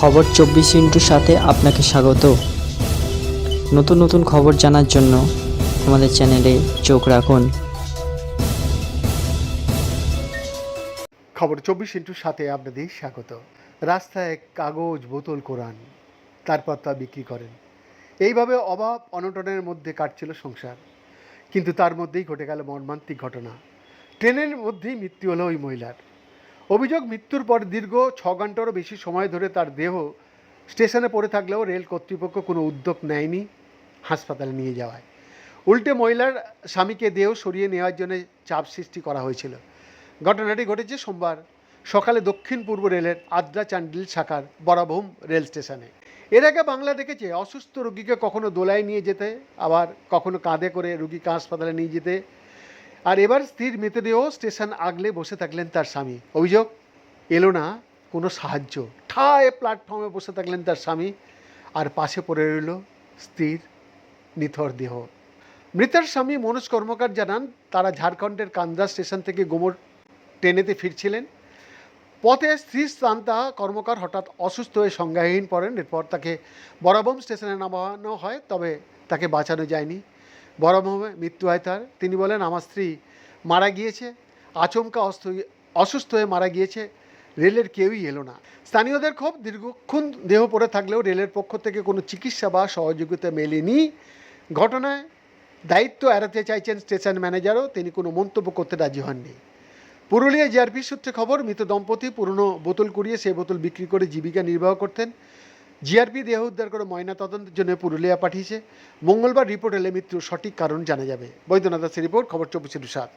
খবর চব্বিশ ইন্টুর সাথে আপনাকে স্বাগত। নতুন নতুন খবর জানার জন্য আমাদের চ্যানেলে চোখ রাখুন। খবর চব্বিশ ইন্টুর সাথে আপনাদের স্বাগত। রাস্তায় কাগজ, বোতল, কোরআন। তারপর তা বিক্রি করেন। এইভাবে অভাব, অনটনের মধ্যে কাটছিল সংসার। কিন্তু তার মধ্যেই ঘটে গেল মর্মান্তিক ঘটনা। ট্রেনের মধ্যেই মৃত্যু হলো ওই মহিলার। অভিযোগ মৃত্যুর পর দীর্ঘ ছ ঘন্টারও বেশি সময় ধরে তার দেহ স্টেশনে পড়ে থাকলেও রেল কর্তৃপক্ষ কোনো উদ্যোগ নেয়নি হাসপাতালে নিয়ে যাওয়ায়। উল্টে মহিলার স্বামীকে দেহ সরিয়ে নেওয়ার জন্য চাপ সৃষ্টি করা হয়েছিল। ঘটনাটি ঘটেছে সোমবার সকালে দক্ষিণ পূর্ব রেলের আদ্রা চান্ডিল শাখার বরাভূম রেল স্টেশনে। এর আগে বাংলা দেখেছে, অসুস্থ রুগীকে কখনো দোলায় নিয়ে যেতে, আবার কখনো কাঁধে করে রুগীকে হাসপাতালে নিয়ে যেতে আর এবার স্ত্রীর মৃতদেহ স্টেশন আগলে বসে থাকলেন তার স্বামী। অভিযোগ? এলো না কোনো সাহায্য। ঠায় প্ল্যাটফর্মে বসে থাকলেন তার স্বামী আর পাশে পড়ে রইল স্ত্রীর নিথর দেহ। মৃতের স্বামী মনোজ কর্মকার জানান, তারা ঝাড়খণ্ডের কান্দ্রা স্টেশন থেকে গোমর ট্রেনেতে ফিরছিলেন। পথে স্ত্রী স্থান্তা কর্মকার হঠাৎ অসুস্থ হয়ে সংজ্ঞাহীন পড়েন। এরপর তাকে বরাবম স্টেশনে নামানো হয়, তবে তাকে বাঁচানো যায়নি। বরাবমে মৃত্যু হয় তার। তিনি বলেন, আমার স্ত্রী মারা গিয়েছে, আচমকা অস্ত- অসুস্থ হয়ে মারা গিয়েছে, রেলের কেউই এলো না। স্থানীয়দের ক্ষোভ, দীর্ঘক্ষণ দেহ পড়ে থাকলেও রেলের পক্ষ থেকে কোনো চিকিৎসা বা সহযোগিতা মেলেনি। ঘটনায় দায়িত্ব এড়াতে চাইছেন স্টেশন ম্যানেজারও, তিনি কোনো মন্তব্য করতে রাজি হননি। পুরুলিয়া জিআরপি সূত্রে খবর, মৃত দম্পতি পুরনো বোতল কুড়িয়ে সেই বোতল বিক্রি করে জীবিকা নির্বাহ করতেন। জিআরপি দেহ উদ্ধার করে ময়না তদন্তের জন্য পুরুলিয়া পাঠিয়েছে। মঙ্গলবার রিপোর্ট এলে মৃত্যুর সঠিক কারণ জানা যাবে। বৈদ্যনাথ দাসের রিপোর্ট, খবর চব্বিশে সাত।